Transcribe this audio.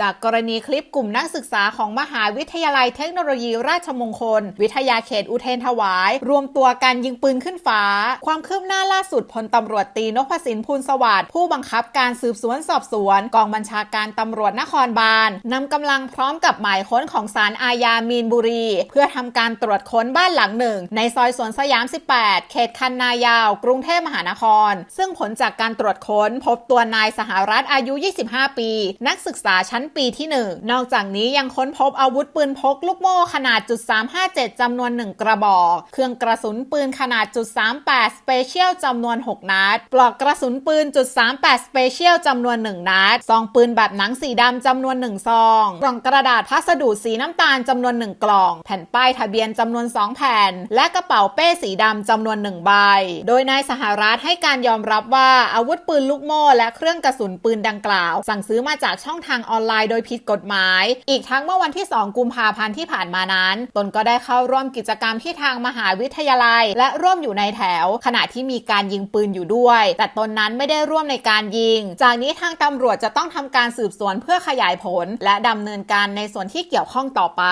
จากกรณีคลิปกลุ่มนักศึกษาของมหาวิทยาลัยเทคโนโลยีราชมงคล วิทยาเขตอุเทนถวาย รวมตัวกันยิงปืนขึ้นฟ้า ความคืบหน้าล่าสุดพลตำรวจตีนพสินพูลสวัสดิ์ผู้บังคับการสืบสวนสอบสวน กองบัญชาการตำรวจนครบาลนำกำลังพร้อมกับหมายค้นของศาลอาญามีนบุรี เพื่อทำการตรวจค้นบ้านหลังหนึ่ง ในซอยสวนสยาม 18 เขตคันนายาว กรุงเทพมหานคร ซึ่งผลจากการตรวจค้นพบตัวนายสหรัฐอายุ 25 ปี นักศึกษาชั้นปีที่ 1 นอกจากนี้ยังค้นพบอาวุธปืนพกลูกโม่ขนาดจุด357จำนวน 1 กระบอก เครื่องกระสุนปืนขนาดจุด38 Special จำนวน 6 นัด ปลอกกระสุนปืนจุด38 Special จำนวน 1 นัด ซองปืนแบบหนังสีดำจำนวน 1 ซอง กล่องกระดาษพัสดุสีน้ำตาลจำนวน 1 กล่อง แผ่นป้ายทะเบียนจำนวน 2 แผ่น และกระเป๋าเป้สีดำจำนวน 1 ใบ โดยนายสหรัฐให้การยอมรับว่าอาวุธปืนลูกโม่และเครื่องกระสุนปืนดังกล่าว สั่งซื้อมาจากช่องทางออนไลน์โดยผิดกฎหมาย อีกทั้งเมื่อวันที่ 2 กุมภาพันธ์ที่ผ่านมานั้น ตนก็ได้เข้าร่วมกิจกรรมที่ทางมหาวิทยาลัย และร่วมอยู่ในแถว ขณะที่มีการยิงปืนอยู่ด้วย แต่ตนนั้นไม่ได้ร่วมในการยิง จากนี้ทางตำรวจจะต้องทำการสืบสวนเพื่อขยายผล และดำเนินการในส่วนที่เกี่ยวข้องต่อไป